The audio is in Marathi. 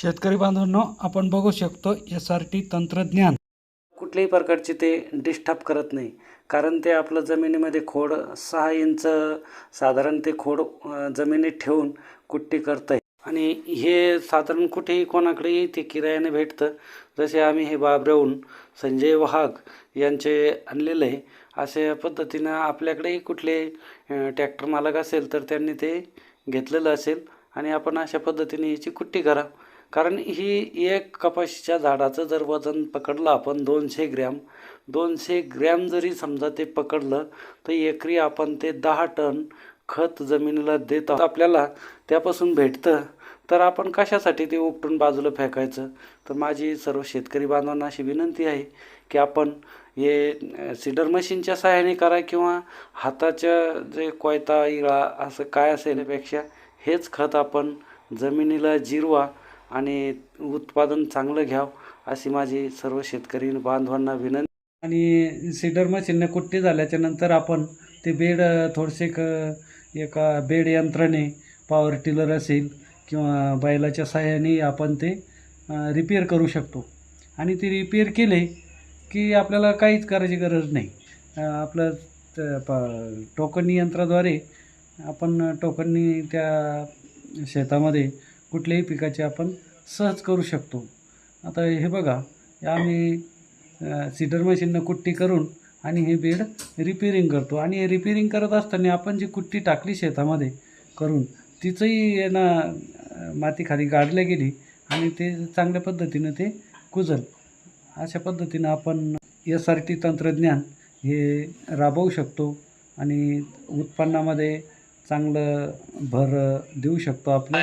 शेतकरी बांधवांनो आपण बघू शकतो एस आर टी तंत्रज्ञान. कुठल्याही प्रकारचे ते डिस्टर्ब करत नाही. कारण ते आपलं जमिनीमध्ये खोड सहा इंच साधारण ते खोड जमिनीत ठेवून कुट्टी करतं आहे आणि हे साधारण कुठेही कोणाकडेही ते किरायाने भेटतं. जसे आम्ही हे बाबरेहून संजय वाहक यांचे आणलेलं आहे अशा पद्धतीनं आपल्याकडेही कुठले ट्रॅक्टर मालक असेल तर त्यांनी ते घेतलेलं असेल. आणि आपण अशा पद्धतीने याची कुट्टी करा कारण ही एक कपाशीच्या झाडाचं जर वजन पकडलं आपण दोनशे ग्रॅम दोनशे ग्रॅम जरी समजा ते पकडलं तर एकरी आपण ते दहा टन खत जमिनीला देत आहोत. आपल्याला त्यापासून भेटतं. तर आपण कशासाठी ते उपटून बाजूला फेकायचं? तर माझी सर्व शेतकरी बांधवांना अशी विनंती आहे की आपण हे सीडर मशीनच्या सहाय्याने करा किंवा हाताच्या जे कोयता इळा असं काय असेल पेक्षा हेच खत आपण जमिनीला जिरवा आणि उत्पादन चांगलं घ्यावं अशी माझी सर्व शेतकरी बांधवांना विनंती. आणि सीडर मशीनने कुट्टी झाल्याच्यानंतर आपण ते बेड थोडेसे क एका बेड यंत्राने पॉवर टिलर असेल किंवा बैलाच्या सहाय्याने आपण ते रिपेअर करू शकतो. आणि ते रिपेअर केले की आपल्याला काहीच करायची गरज नाही. आपलं त- प टोकनी यंत्राद्वारे आपण टोकनी त्या शेतामध्ये कुठल्याही पिकाचे आपण सहज करू शकतो. आता हे बघा आम्ही सीडर मशीननं कुट्टी करून आणि हे बेड रिपेरिंग करतो. आणि हे रिपेरिंग करत असताना आपण जी कुट्टी टाकली शेतामध्ये करून तिचंही यांना ना अं, गाडल्या गेली आणि ते चांगल्या पद्धतीनं ते कुजल. अशा पद्धतीनं आपण एस आर टी तंत्रज्ञान हे राबवू शकतो आणि उत्पन्नामध्ये चांगलं भर देऊ शकतो आपलं.